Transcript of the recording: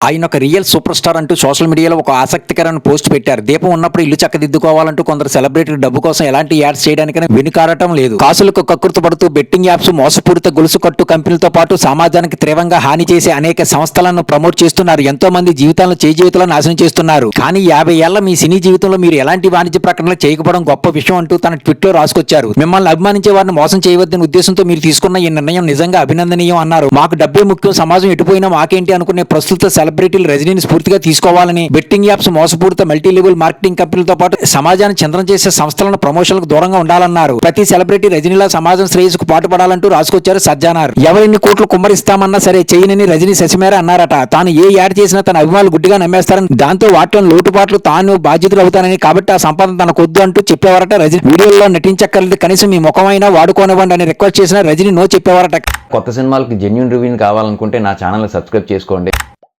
ఆయన ఒక real super star అంటూ సోషల్ మీడియాలో ఒక ఆసక్తికరమైన పోస్ట్ పెట్టారు. దీపం ఉన్నప్పుడు ఇల్లు చక్కదిద్దుకోవాలంటూ కొందరు సెలబ్రిటీ డబ్బు కోసం ఎలాంటి యాడ్స్ చేయడానికైనా వెనుకాడటం లేదు. కాసులకు కక్కుర్తి పడుతూ బెట్టింగ్ యాప్స్ మోసపూరిత గొలుసు కట్టు కంపెనీలతో పాటు సమాజానికి తీవ్రంగా హాని చేసే అనేక సంస్థలను ప్రమోట్ చేస్తున్నారు. ఎంతో మంది జీవితాలను చేయి జీవితాలను నాశనం చేస్తున్నారు. కానీ యాభై ఏళ్ళ మీ సినీ జీవితంలో మీరు ఎలాంటి వాణిజ్య ప్రకటనలు చేయకపోవడం గొప్ప విషయం అంటూ తన ట్విట్లో రాసుకొచ్చారు. మిమ్మల్ని అభిమానించే వారిని మోసం చేయవద్దనే ఉద్దేశంతో మీరు తీసుకున్న ఈ నిర్ణయం నిజంగా అభినందనీయం అన్నారు. మాకు డబ్బే ముఖ్యం సమాజం ఎటుపోయినా మాకేంటి అనుకునే ప్రస్తుత సెలబ్రిటీలు రజనీని స్ఫూర్తిగా తీసుకోవాలని బెట్టింగ్ యాప్స్ మోసపూరిత మల్టీ లెవెల్ మార్కెటింగ్ కంపెనీలతో పాటు సమాజాన్ని చంద్రం చేసే సంస్థలను ప్రమోషన్లకు దూరంగా ఉండాలన్నారు. ప్రతి సెలబ్రిటీ రజనీలా సమాజం శ్రేయస్సుకు పాటుపడాలంటూ రాసుకొచ్చారు సజ్జానార్. ఎవరిన్ని కోట్లు కుమ్మరిస్తామన్నా సరే చేయనని రజనీ శశిమేర అన్నారట. తాను ఏ యాడ్ చేసినా తన అభిమానులు గుడ్డిగా నమ్మేస్తారని దాంతో వాటిలో లోటుపాట్లు తాను బాధ్యతలు అవుతానని కాబట్టి ఆ సంపాదన తనకొద్దు అంటూ చెప్పేవారట రజనీ వీడియోలో నటించక్కర్లేదు కనీసం మీ ముఖమైనా వాడుకోనివ్వండి అని రిక్వెస్ట్ చేసిన రజనీ నో చెప్పేవారట. కొత్త సినిమాలకి జెన్యున్ రివ్యూని కావాలనుకుంటే నా ఛానల్ సబ్స్క్రైబ్ చేసుకోండి.